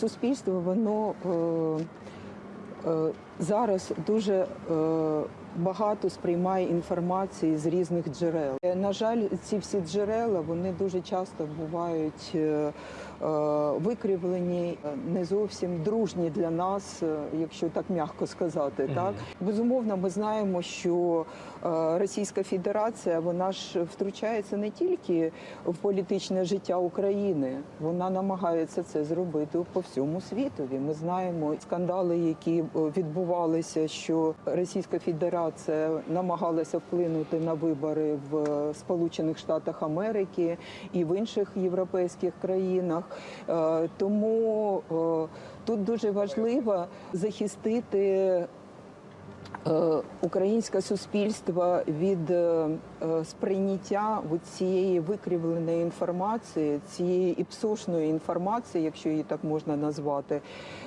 суспільство воно е, е, зараз дуже е, багато сприймає інформації з різних джерел. Е, На жаль, ці всі джерела вони дуже часто бувають е, е, викривлені, не зовсім дружні для нас, якщо так м'яко сказати. Так безумовно, ми знаємо, що Російська Федерація вона ж втручається не тільки в політичне життя України, вона намагається це зробити по всьому світові. Ми знаємо скандали, які відбувалися, що Російська Федерація намагалася вплинути на вибори в Сполучених Штатах Америки і в інших європейських країнах. Е, Тому е, тут дуже важливо захистити українське суспільство від е, е, сприйняття цієї викривленої інформації, цієї іпсошної інформації, якщо її так можна назвати,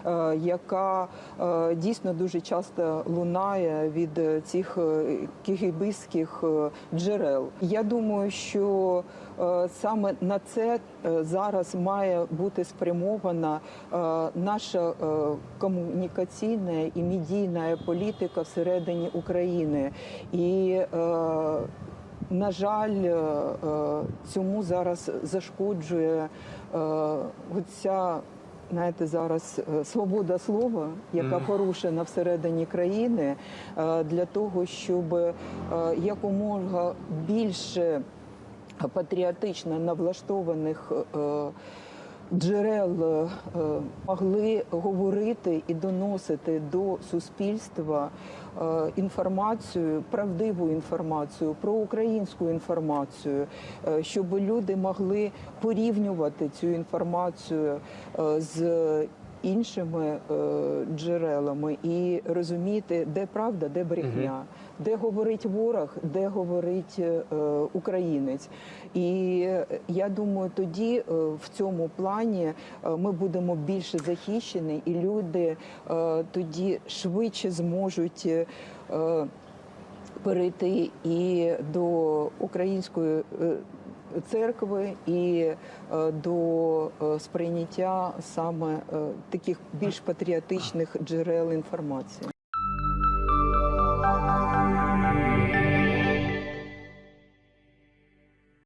е, яка е, дійсно дуже часто лунає від е, цих е, кігібистських е, джерел. Я думаю, що е, саме на це е, зараз має бути спрямована е, наша е, комунікаційна і медійна політика всередині України. І е, на жаль, е, е, цьому зараз зашкоджує е, оця знаєте, зараз е, свобода слова, яка порушена всередині країни, е, для того, щоб е, якомога більше патріотично навлаштованих е, джерел е, могли говорити і доносити до суспільства е, інформацію, правдиву інформацію, про українську інформацію, щоб люди могли порівнювати цю інформацію з іншими джерелами і розуміти, де правда, де брехня, де говорить ворог, де говорить е, українець. І е, я думаю, тоді е, в цьому плані ми будемо більше захищені, і люди тоді швидше зможуть. перейти і до української церкви, і до сприйняття саме таких більш патріотичних джерел інформації.